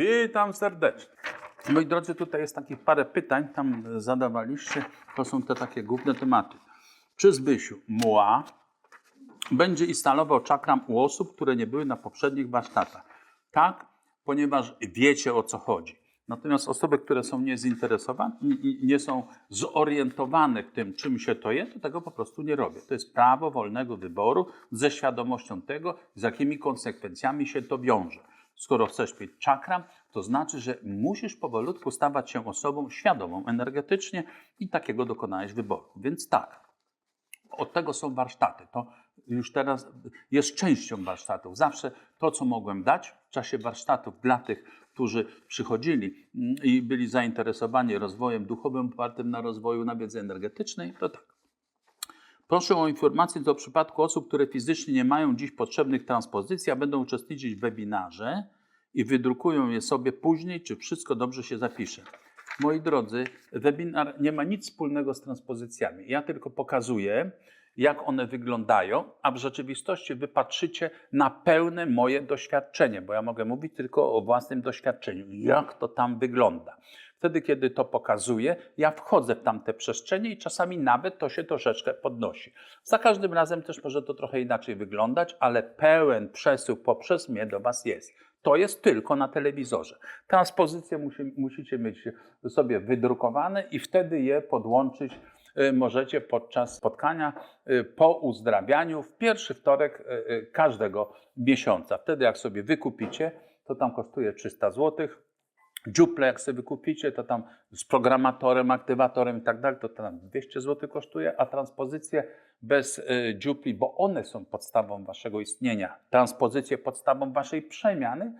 Witam serdecznie. Moi drodzy, tutaj jest takich parę pytań, tam zadawaliście. To są te takie główne tematy. Czy Zbysiu Muła będzie instalował czakram u osób, które nie były na poprzednich warsztatach? Tak, ponieważ wiecie o co chodzi. Natomiast osoby, które są niezinteresowane nie są zorientowane w tym, czym się to jest, to tego po prostu nie robię. To jest prawo wolnego wyboru ze świadomością tego, z jakimi konsekwencjami się to wiąże. Skoro chcesz mieć czakram, to znaczy, że musisz powolutku stawać się osobą świadomą energetycznie i takiego dokonałeś wyboru. Więc tak, od tego są warsztaty. To już teraz jest częścią warsztatów. Zawsze to, co mogłem dać w czasie warsztatów dla tych, którzy przychodzili i byli zainteresowani rozwojem duchowym opartym na rozwoju na wiedzy energetycznej, to tak. Proszę o informację do przypadku osób, które fizycznie nie mają dziś potrzebnych transpozycji, a będą uczestniczyć w webinarze i wydrukują je sobie później, czy wszystko dobrze się zapisze. Moi drodzy, webinar nie ma nic wspólnego z transpozycjami. Ja tylko pokazuję, jak one wyglądają, a w rzeczywistości wy patrzycie na pełne moje doświadczenie, bo ja mogę mówić tylko o własnym doświadczeniu, jak to tam wygląda. Wtedy, kiedy to pokazuję, ja wchodzę w tamte przestrzenie i czasami nawet to się troszeczkę podnosi. Za każdym razem też może to trochę inaczej wyglądać, ale pełen przesył poprzez mnie do Was jest. To jest tylko na telewizorze. Transpozycje musi, musicie mieć sobie wydrukowane i wtedy je podłączyć y, możecie podczas spotkania y, po uzdrawianiu w pierwszy wtorek y, każdego miesiąca. Wtedy jak sobie wykupicie, to tam kosztuje 300 zł. Dziuple, jak sobie wykupicie, to tam z programatorem, aktywatorem i tak dalej, to tam 200 zł kosztuje, a transpozycje bez y, dziupli, bo one są podstawą waszego istnienia, transpozycje podstawą waszej przemiany,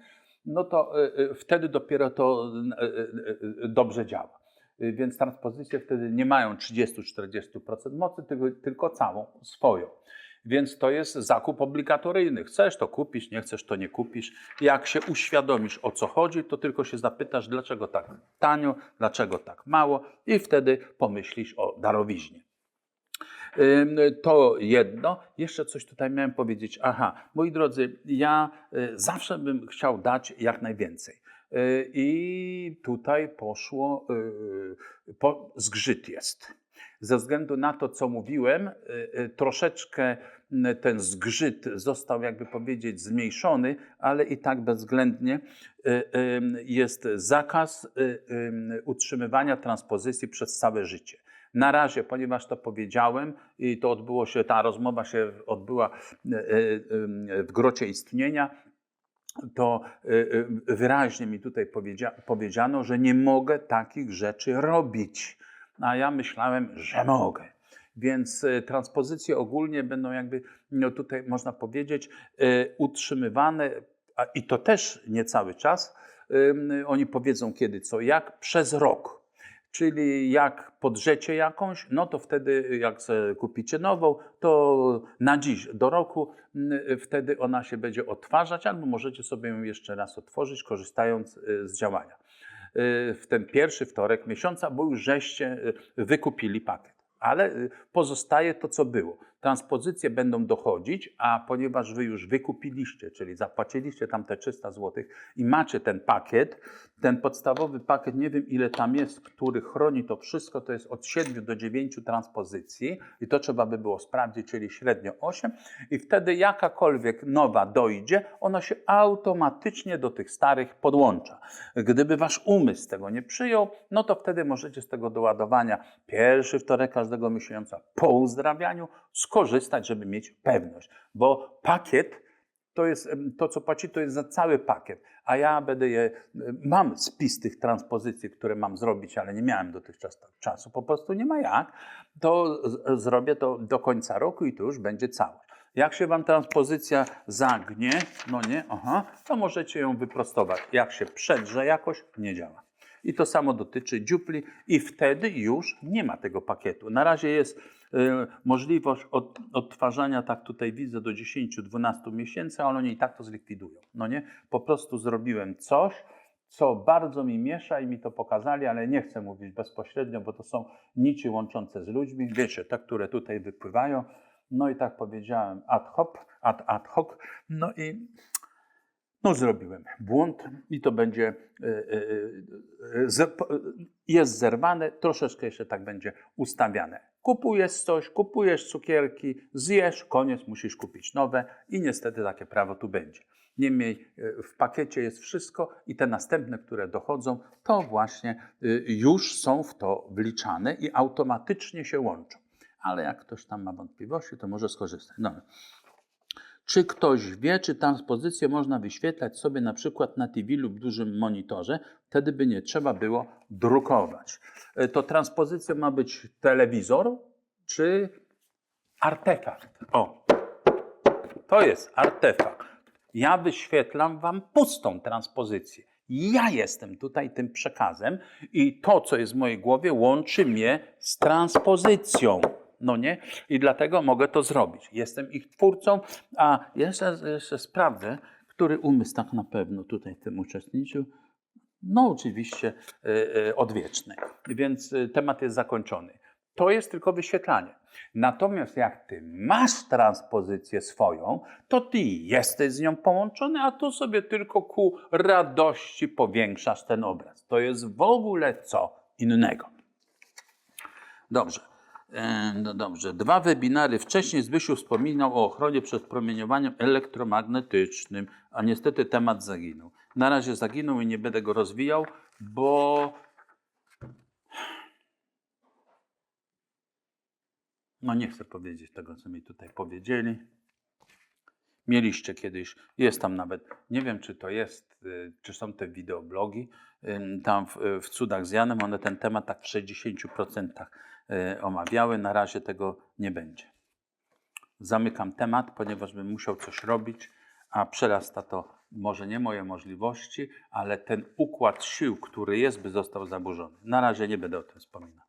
no to y, y, wtedy dopiero to dobrze działa. Y, Więc transpozycje wtedy nie mają 30-40% mocy, tylko, tylko całą swoją. Więc to jest zakup obligatoryjny. Chcesz to kupisz, nie chcesz to nie kupisz. Jak się uświadomisz o co chodzi, to tylko się zapytasz, dlaczego tak tanio, dlaczego tak mało, i wtedy pomyślisz o darowiźnie. To jedno. Jeszcze coś tutaj miałem powiedzieć. Aha, moi drodzy, ja y, zawsze bym chciał dać jak najwięcej. Y, I tutaj poszło, y, po, zgrzyt jest. Ze względu na to, co mówiłem, y, y, troszeczkę y, ten zgrzyt został, jakby powiedzieć, zmniejszony, ale i tak bezwzględnie y, y, jest zakaz y, y, utrzymywania transpozycji przez całe życie. Na razie, ponieważ to powiedziałem i to odbyło się, ta rozmowa się odbyła y, y, y, w grocie istnienia, to y, y, wyraźnie mi tutaj powiedzia- powiedziano, że nie mogę takich rzeczy robić. A ja myślałem, że mogę. Więc y, transpozycje ogólnie będą jakby, no tutaj można powiedzieć, utrzymywane, i to też nie cały czas. Oni powiedzą kiedy, co, jak, przez rok. Czyli jak podrzecie jakąś, no to wtedy jak kupicie nową, to na dziś, do roku, mm, wtedy ona się będzie odtwarzać, albo możecie sobie ją jeszcze raz otworzyć, korzystając y, z działania. Y, W ten pierwszy wtorek miesiąca, bo już żeście y, wykupili pakiet. Ale pozostaje to, co było. Transpozycje będą dochodzić, a ponieważ wy już wykupiliście, czyli zapłaciliście tam te 300 zł i macie ten pakiet, ten podstawowy pakiet, nie wiem ile tam jest, który chroni to wszystko, to jest od 7 do 9 transpozycji i to trzeba by było sprawdzić, czyli średnio 8 i wtedy jakakolwiek nowa dojdzie, ona się automatycznie do tych starych podłącza. Gdyby wasz umysł tego nie przyjął, no to wtedy możecie z tego doładowania pierwszy wtorek każdego miesiąca po uzdrawianiu skorzystać, żeby mieć pewność, bo pakiet to jest to, co płaci, to jest za cały pakiet. A ja będę je, mam spis tych transpozycji, które mam zrobić, ale nie miałem dotychczas czasu, po prostu nie ma jak, to zrobię to do końca roku i to już będzie całość. Jak się Wam transpozycja zagnie, no nie, aha, to możecie ją wyprostować. Jak się przedrze jakoś, nie działa. I to samo dotyczy dziupli i wtedy już nie ma tego pakietu. Na razie jest możliwość od, odtwarzania, tak tutaj widzę, do 10-12 miesięcy, ale oni i tak to zlikwidują. No nie? Po prostu zrobiłem coś, co bardzo mi miesza i mi to pokazali, ale nie chcę mówić bezpośrednio, bo to są nici łączące z ludźmi, wiecie, te, które tutaj wypływają. No i tak powiedziałem ad hoc, ad, ad hoc. No i no zrobiłem błąd i to będzie, z, po- jest zerwane, troszeczkę jeszcze tak będzie ustawiane. Kupujesz coś, kupujesz cukierki, zjesz, koniec, musisz kupić nowe i niestety takie prawo tu będzie. Niemniej e, w pakiecie jest wszystko i te następne, które dochodzą, to właśnie e, już są w to wliczane i automatycznie się łączą. Ale jak ktoś tam ma wątpliwości, to może skorzystać. Czy ktoś wie, czy transpozycję można wyświetlać sobie na przykład na TV lub dużym monitorze? Wtedy by nie trzeba było drukować. E, To transpozycja ma być telewizor czy artefakt? O, to jest artefakt. Ja wyświetlam Wam pustą transpozycję. Ja jestem tutaj tym przekazem i to, co jest w mojej głowie, łączy mnie z transpozycją. No nie? I dlatego mogę to zrobić. Jestem ich twórcą, a jeszcze, jeszcze sprawdzę, który umysł tak na pewno tutaj w tym uczestniczył. No, oczywiście y, y, odwieczny, więc y, temat jest zakończony. To jest tylko wyświetlanie. Natomiast jak ty masz transpozycję swoją, to ty jesteś z nią połączony, a tu sobie tylko ku radości powiększasz ten obraz. To jest w ogóle co innego. Dobrze. E, No dobrze. Dwa webinary wcześniej Zbysiu wspominał o ochronie przed promieniowaniem elektromagnetycznym, a niestety temat zaginął. Na razie zaginął i nie będę go rozwijał, bo no nie chcę powiedzieć tego, co mi tutaj powiedzieli. Mieliście kiedyś, jest tam nawet, nie wiem czy to jest, y, czy są te wideoblogi, ym, tam w, w Cudach z Janem, one ten temat tak w 60% y, omawiały, na razie tego nie będzie. Zamykam temat, ponieważ bym musiał coś robić, a przerasta to może nie moje możliwości, ale ten układ sił, który jest, by został zaburzony. Na razie nie będę o tym wspominał.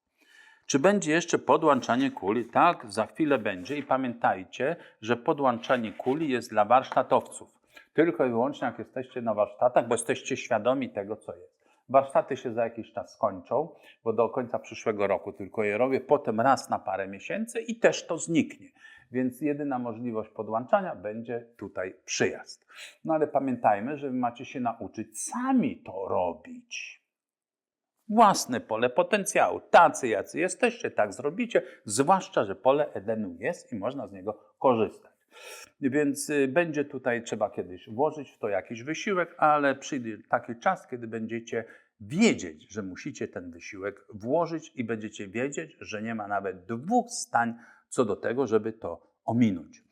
Czy będzie jeszcze podłączanie kuli? Tak, za chwilę będzie i pamiętajcie, że podłączanie kuli jest dla warsztatowców. Tylko i wyłącznie jak jesteście na warsztatach, bo jesteście świadomi tego, co jest. Warsztaty się za jakiś czas skończą, bo do końca przyszłego roku tylko je robię, potem raz na parę miesięcy i też to zniknie. Więc jedyna możliwość podłączania będzie tutaj przyjazd. No ale pamiętajmy, że macie się nauczyć sami to robić własne pole potencjału. Tacy, jacy jesteście, tak zrobicie, zwłaszcza, że pole Edenu jest i można z niego korzystać. Więc y, będzie tutaj trzeba kiedyś włożyć w to jakiś wysiłek, ale przyjdzie taki czas, kiedy będziecie wiedzieć, że musicie ten wysiłek włożyć i będziecie wiedzieć, że nie ma nawet dwóch stań co do tego, żeby to ominąć.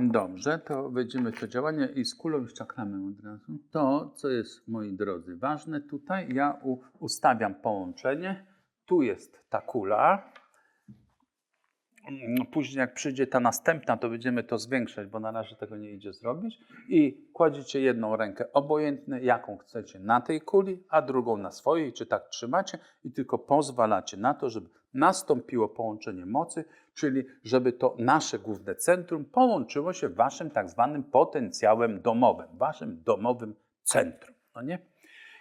Dobrze, to wejdziemy w to działanie i z kulą już czakramy od razu. To, co jest, moi drodzy, ważne tutaj, ja ustawiam połączenie. Tu jest ta kula. Mm, Później jak przyjdzie ta następna, to będziemy to zwiększać, bo na razie tego nie idzie zrobić. I kładziecie jedną rękę obojętnie, jaką chcecie na tej kuli, a drugą na swojej, czy tak trzymacie i tylko pozwalacie na to, żeby nastąpiło połączenie mocy, czyli żeby to nasze główne centrum połączyło się waszym tak zwanym potencjałem domowym, waszym domowym centrum. No nie?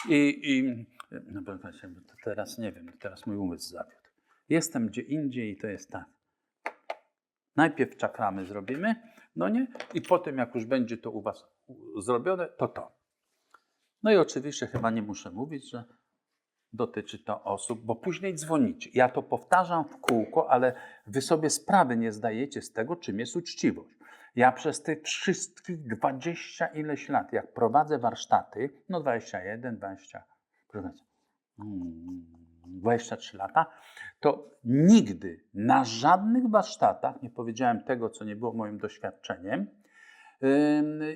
I, i no, teraz nie wiem, teraz mój umysł zawiódł. Jestem gdzie indziej i to jest tak. Najpierw czakramy zrobimy, no nie? I potem jak już będzie to u was zrobione, to to. No i oczywiście chyba nie muszę mówić, że dotyczy to osób, bo później dzwonicie. Ja to powtarzam w kółko, ale wy sobie sprawy nie zdajecie z tego, czym jest uczciwość. Ja przez tych wszystkich 20 ileś lat, jak prowadzę warsztaty, no 21, 20, proszę państwa, mm, 23 lata, to nigdy na żadnych warsztatach nie powiedziałem tego, co nie było moim doświadczeniem.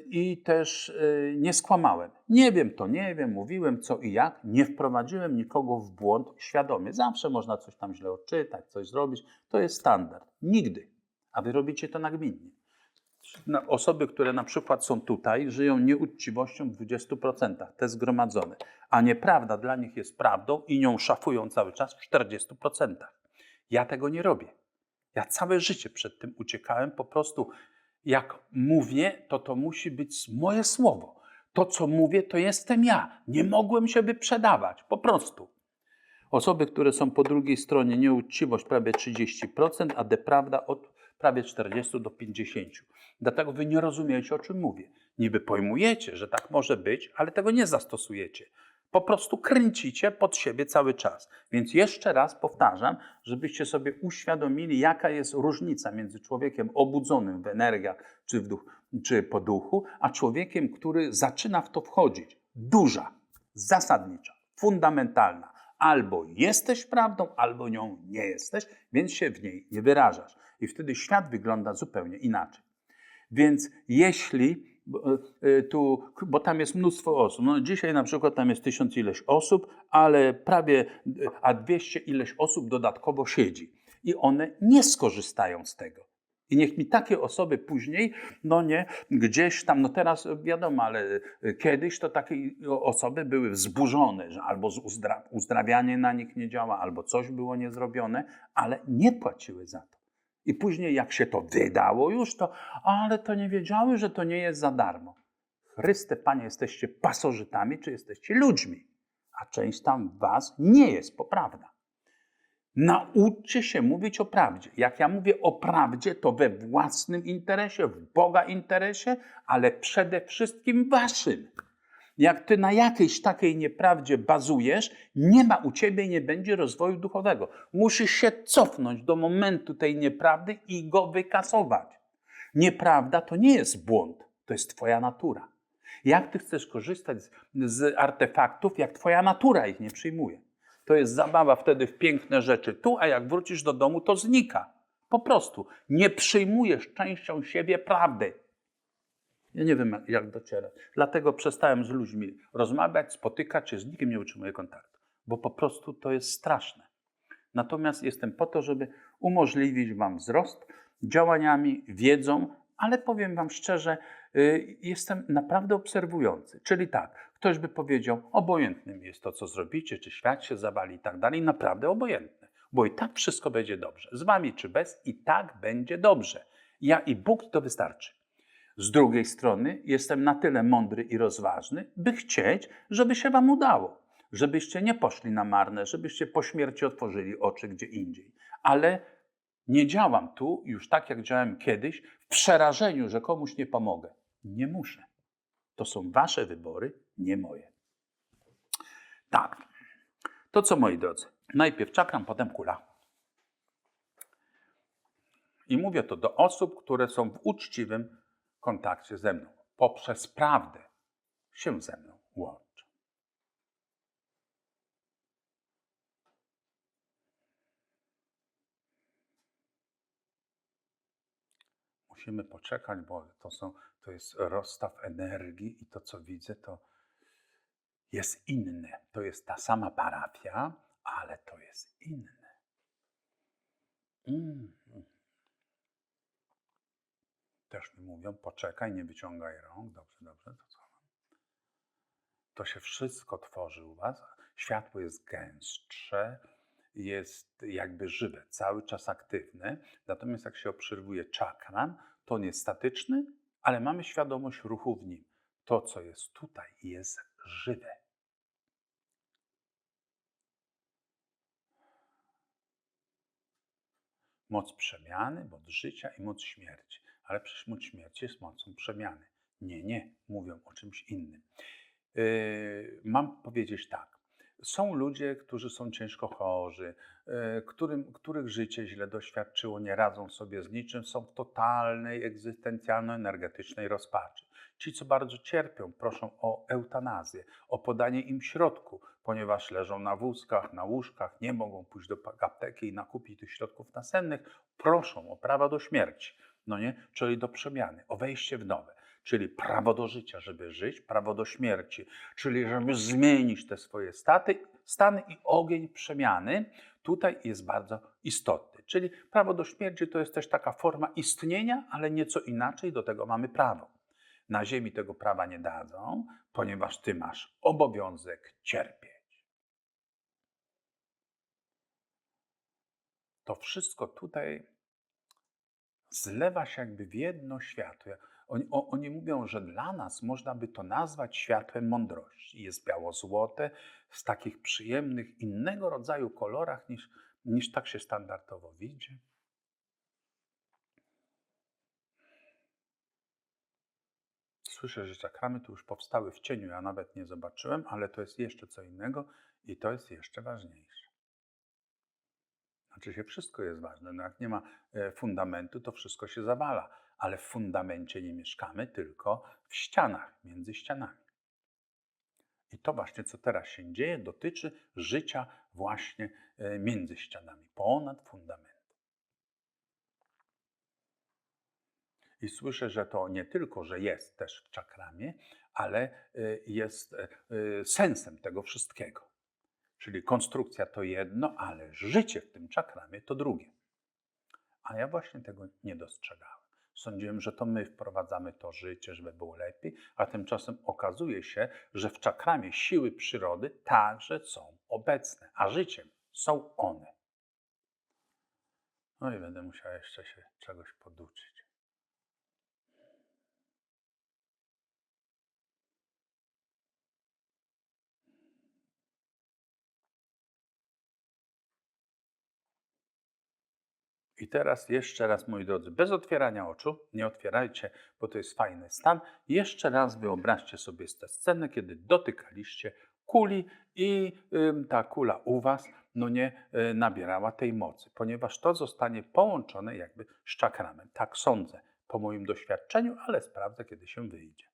I też y, nie skłamałem. Nie wiem, to nie wiem, mówiłem co i jak. Nie wprowadziłem nikogo w błąd świadomie. Zawsze można coś tam źle odczytać, coś zrobić. To jest standard. Nigdy. A wy robicie to nagminnie. Na- Osoby, które na przykład są tutaj, żyją nieuczciwością w 20%, te zgromadzone. A nieprawda dla nich jest prawdą i nią szafują cały czas w 40%. Ja tego nie robię. Ja całe życie przed tym uciekałem. Po prostu jak mówię, to to musi być moje słowo. To, co mówię, to jestem ja. Nie mogłem się wyprzedawać. Po prostu. Osoby, które są po drugiej stronie, nieuczciwość prawie 30%, a deprawda od prawie 40 do 50. Dlatego wy nie rozumiecie, o czym mówię. Niby pojmujecie, że tak może być, ale tego nie zastosujecie. Po prostu kręcicie pod siebie cały czas. Więc jeszcze raz powtarzam, żebyście sobie uświadomili, jaka jest różnica między człowiekiem obudzonym w energiach czy, w duch, czy po duchu, a człowiekiem, który zaczyna w to wchodzić. Duża, zasadnicza, fundamentalna. Albo jesteś prawdą, albo nią nie jesteś, więc się w niej nie wyrażasz. I wtedy świat wygląda zupełnie inaczej. Więc jeśli bo, y, tu, bo tam jest mnóstwo osób. No dzisiaj na przykład tam jest tysiąc ileś osób, ale prawie, y, a dwieście ileś osób dodatkowo siedzi. I one nie skorzystają z tego. I niech mi takie osoby później, no nie, gdzieś tam, no teraz wiadomo, ale y, kiedyś to takie osoby były wzburzone, że albo uzdra uzdrawianie na nich nie działa, albo coś było niezrobione, ale nie płaciły za to. I później, jak się to wydało już, to ale to nie wiedziały, że to nie jest za darmo. Chryste, Panie, jesteście pasożytami, czy jesteście ludźmi? A część tam was nie jest poprawna. Nauczcie się mówić o prawdzie. Jak ja mówię o prawdzie, to we własnym interesie, w Boga interesie, ale przede wszystkim waszym. Jak ty na jakiejś takiej nieprawdzie bazujesz, nie ma u ciebie nie będzie rozwoju duchowego. Musisz się cofnąć do momentu tej nieprawdy i go wykasować. Nieprawda to nie jest błąd, to jest twoja natura. Jak ty chcesz korzystać z, z artefaktów, jak twoja natura ich nie przyjmuje? To jest zabawa wtedy w piękne rzeczy tu, a jak wrócisz do domu, to znika. Po prostu nie przyjmujesz częścią siebie prawdy. Ja nie wiem, jak docierać. Dlatego przestałem z ludźmi rozmawiać, spotykać się, z nikim nie utrzymuję kontaktu, bo po prostu to jest straszne. Natomiast jestem po to, żeby umożliwić Wam wzrost działaniami, wiedzą, ale powiem Wam szczerze, y, jestem naprawdę obserwujący. Czyli tak, ktoś by powiedział, obojętnym jest to, co zrobicie, czy świat się zawali i tak dalej, naprawdę obojętne, bo i tak wszystko będzie dobrze. Z Wami czy bez, i tak będzie dobrze. Ja i Bóg to wystarczy. Z drugiej strony jestem na tyle mądry i rozważny, by chcieć, żeby się Wam udało, żebyście nie poszli na marne, żebyście po śmierci otworzyli oczy gdzie indziej. Ale nie działam tu już tak, jak działałem kiedyś, w przerażeniu, że komuś nie pomogę. Nie muszę. To są Wasze wybory, nie moje. Tak. To co, moi drodzy? Najpierw czakram, potem kula. I mówię to do osób, które są w uczciwym kontakcie ze mną. Poprzez prawdę się ze mną łączą. Musimy poczekać, bo to, są, to jest rozstaw energii i to, co widzę, to jest inne. To jest ta sama parafia, ale to jest inne. Mm. Też mi mówią, poczekaj, nie wyciągaj rąk. Dobrze, dobrze, to co? To się wszystko tworzy u Was. Światło jest gęstsze, jest jakby żywe, cały czas aktywne. Natomiast jak się obserwuje czakran, to jest statyczny, ale mamy świadomość ruchu w nim. To, co jest tutaj, jest żywe. Moc przemiany, moc życia i moc śmierci ale przecież moc śmierci jest mocą przemiany. Nie, nie, mówią o czymś innym. Yy, mam powiedzieć tak. Są ludzie, którzy są ciężko chorzy, yy, którym, których życie źle doświadczyło, nie radzą sobie z niczym, są w totalnej, egzystencjalno-energetycznej rozpaczy. Ci, co bardzo cierpią, proszą o eutanazję, o podanie im środku, ponieważ leżą na wózkach, na łóżkach, nie mogą pójść do apteki i nakupić tych środków nasennych, proszą o prawa do śmierci no nie? czyli do przemiany, o wejście w nowe, czyli prawo do życia, żeby żyć, prawo do śmierci, czyli żeby zmienić te swoje staty, stany i ogień przemiany tutaj jest bardzo istotny. Czyli prawo do śmierci to jest też taka forma istnienia, ale nieco inaczej, do tego mamy prawo. Na ziemi tego prawa nie dadzą, ponieważ ty masz obowiązek cierpieć. To wszystko tutaj zlewa się jakby w jedno światło. Oni, o, oni mówią, że dla nas można by to nazwać światłem mądrości. Jest biało-złote w takich przyjemnych, innego rodzaju kolorach niż, niż tak się standardowo widzi. Słyszę, że czakramy tu już powstały w cieniu, ja nawet nie zobaczyłem, ale to jest jeszcze co innego i to jest jeszcze ważniejsze. Znaczy się wszystko jest ważne. No jak nie ma e, fundamentu, to wszystko się zawala ale w fundamencie nie mieszkamy, tylko w ścianach, między ścianami. I to właśnie, co teraz się dzieje, dotyczy życia właśnie e, między ścianami, ponad fundamentem. I słyszę, że to nie tylko, że jest też w czakramie, ale e, jest e, sensem tego wszystkiego. Czyli konstrukcja to jedno, ale życie w tym czakramie to drugie. A ja właśnie tego nie dostrzegałem. Sądziłem, że to my wprowadzamy to życie, żeby było lepiej, a tymczasem okazuje się, że w czakramie siły przyrody także są obecne, a życiem są one. No i będę musiał jeszcze się czegoś poduczyć. I teraz jeszcze raz, moi drodzy, bez otwierania oczu, nie otwierajcie, bo to jest fajny stan. Jeszcze raz wyobraźcie sobie tę scenę, kiedy dotykaliście kuli i y, ta kula u Was no nie y, nabierała tej mocy, ponieważ to zostanie połączone jakby z czakramem. Tak sądzę po moim doświadczeniu, ale sprawdzę, kiedy się wyjdzie.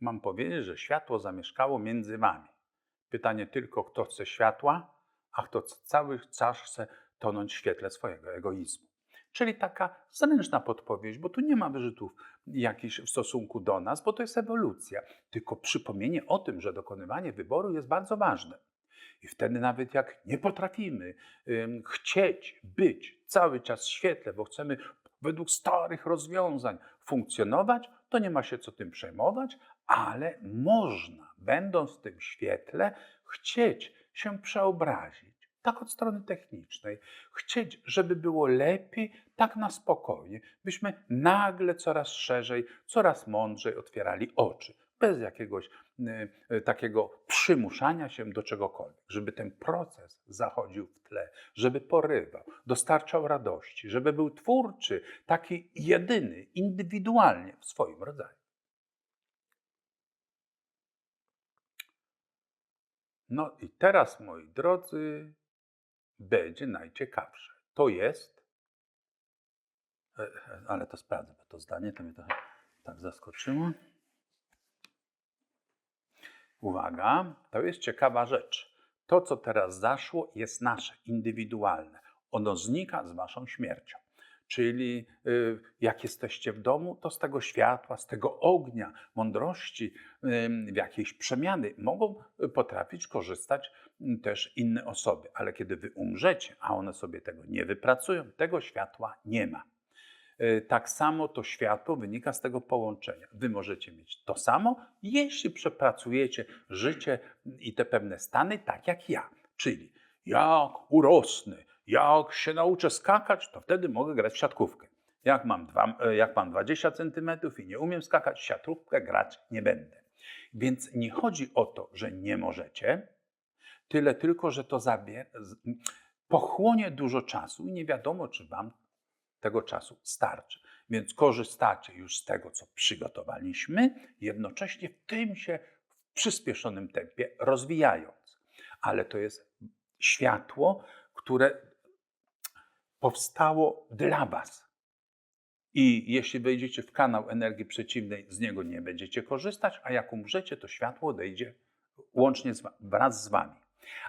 Mam powiedzieć, że światło zamieszkało między wami. Pytanie tylko, kto chce światła, a kto cały czas chce tonąć w świetle swojego egoizmu. Czyli taka zręczna podpowiedź, bo tu nie ma wyrzutów jakichś w stosunku do nas, bo to jest ewolucja. Tylko przypomnienie o tym, że dokonywanie wyboru jest bardzo ważne. I wtedy nawet jak nie potrafimy chcieć być cały czas w świetle, bo chcemy według starych rozwiązań funkcjonować, to nie ma się co tym przejmować, ale można, będąc w tym świetle, chcieć się przeobrazić. Tak od strony technicznej. Chcieć, żeby było lepiej, tak na spokojnie, byśmy nagle coraz szerzej, coraz mądrzej otwierali oczy, bez jakiegoś y, y, takiego przymuszania się do czegokolwiek, żeby ten proces zachodził w tle, żeby porywał, dostarczał radości, żeby był twórczy, taki jedyny, indywidualnie w swoim rodzaju. No i teraz, moi drodzy, będzie najciekawsze. To jest, e, e, ale to sprawdzę, bo to zdanie to mnie trochę tak zaskoczyło. Uwaga, to jest ciekawa rzecz. To, co teraz zaszło, jest nasze, indywidualne. Ono znika z waszą śmiercią. Czyli y, jak jesteście w domu, to z tego światła, z tego ognia, mądrości, jakiejś przemiany mogą y, potrafić korzystać mm, też inne osoby. Ale kiedy wy umrzecie, a one sobie tego nie wypracują, tego światła nie ma. Y, tak samo to światło wynika z tego połączenia. Wy możecie mieć to samo, jeśli przepracujecie życie i te pewne stany tak jak ja. Czyli jak urosnę, jak się nauczę skakać, to wtedy mogę grać w siatkówkę. Jak mam, dwa, jak mam 20 cm i nie umiem skakać, siatkówkę grać nie będę. Więc nie chodzi o to, że nie możecie, tyle tylko, że to pochłonie dużo czasu i nie wiadomo, czy wam tego czasu starczy. Więc korzystacie już z tego, co przygotowaliśmy, jednocześnie w tym się w przyspieszonym tempie rozwijając. Ale to jest światło, które powstało dla Was. I jeśli wejdziecie w kanał energii przeciwnej, z niego nie będziecie korzystać, a jak umrzecie, to światło odejdzie łącznie z, wraz z Wami.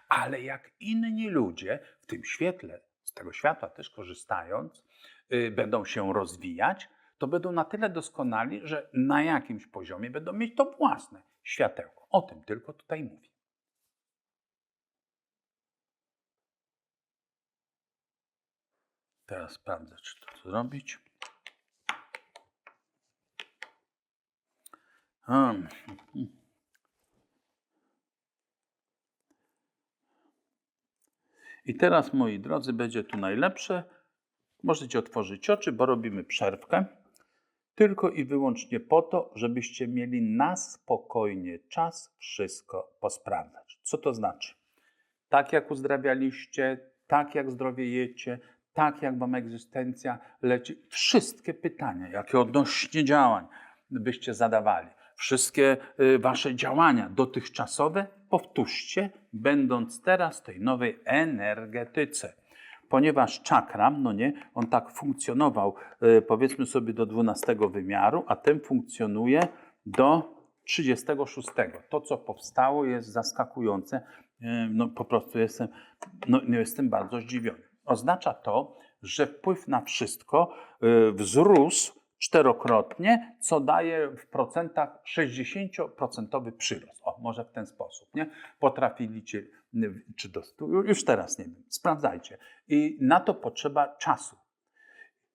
Ale jak inni ludzie w tym świetle, z tego światła też korzystając, yy, będą się rozwijać, to będą na tyle doskonali, że na jakimś poziomie będą mieć to własne światełko. O tym tylko tutaj mówię. Teraz sprawdzę, czy to zrobić. Um. I teraz, moi drodzy, będzie tu najlepsze. Możecie otworzyć oczy, bo robimy przerwkę. Tylko i wyłącznie po to, żebyście mieli na spokojnie czas wszystko posprawdzać. Co to znaczy? tak jak uzdrawialiście, tak jak zdrowiejecie, tak jak wam egzystencja leci. Wszystkie pytania, jakie odnośnie działań byście zadawali, wszystkie y, wasze działania dotychczasowe powtórzcie, będąc teraz tej nowej energetyce. Ponieważ czakram, no nie, on tak funkcjonował, y, powiedzmy sobie do 12 wymiaru, a ten funkcjonuje do 36. To, co powstało, jest zaskakujące. Y, No, po prostu jestem, no, jestem bardzo zdziwiony. Oznacza to, że wpływ na wszystko y, wzrósł czterokrotnie, co daje w procentach 60% przyrost. O, może w ten sposób, nie? Potrafiliście, y, czy do już teraz nie wiem, sprawdzajcie. I na to potrzeba czasu.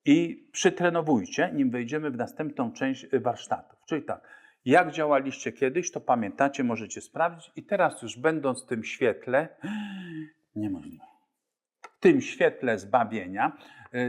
I przytrenowujcie, nim wejdziemy w następną część y, warsztatów. Czyli tak, jak działaliście kiedyś, to pamiętacie, możecie sprawdzić. I teraz już będąc w tym świetle, niemożliwe. W tym świetle zbawienia,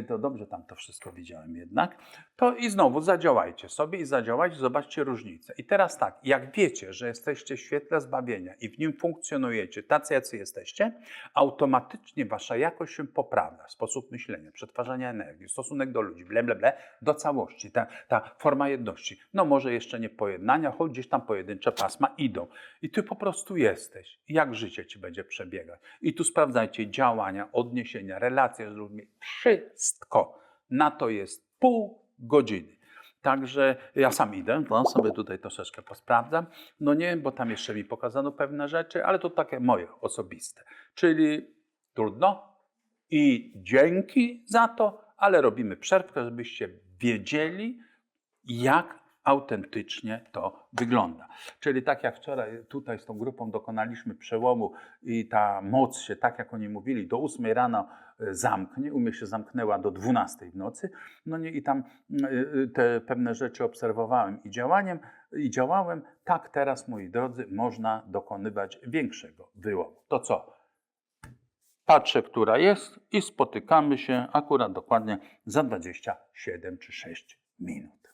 to dobrze tam to wszystko widziałem jednak, to i znowu zadziałajcie sobie i zadziałajcie, zobaczcie różnicę. I teraz tak, jak wiecie, że jesteście w świetle zbawienia i w nim funkcjonujecie, tacy jacy jesteście, automatycznie wasza jakość się poprawia, sposób myślenia, przetwarzania energii, stosunek do ludzi, ble, ble, ble, do całości, ta, ta forma jedności. No może jeszcze nie pojednania, choć gdzieś tam pojedyncze pasma idą. I ty po prostu jesteś. Jak życie ci będzie przebiegać. I tu sprawdzajcie działania, odniesienia, relacje z ludźmi, wszystko. Na to jest pół godziny. Także ja sam idę, no sobie tutaj troszeczkę posprawdzam. No nie, bo tam jeszcze mi pokazano pewne rzeczy, ale to takie moje osobiste. Czyli trudno i dzięki za to, ale robimy przerwkę, żebyście wiedzieli, jak autentycznie to wygląda. Czyli tak jak wczoraj tutaj z tą grupą dokonaliśmy przełomu i ta moc się, tak jak oni mówili, do 8 rano e, zamknie, u mnie się zamknęła do 12 w nocy, no nie, i tam e, e, te pewne rzeczy obserwowałem i działaniem, i działałem, tak teraz, moi drodzy, można dokonywać większego wyłomu. To co? Patrzę, która jest i spotykamy się akurat dokładnie za 27 czy 6 minut.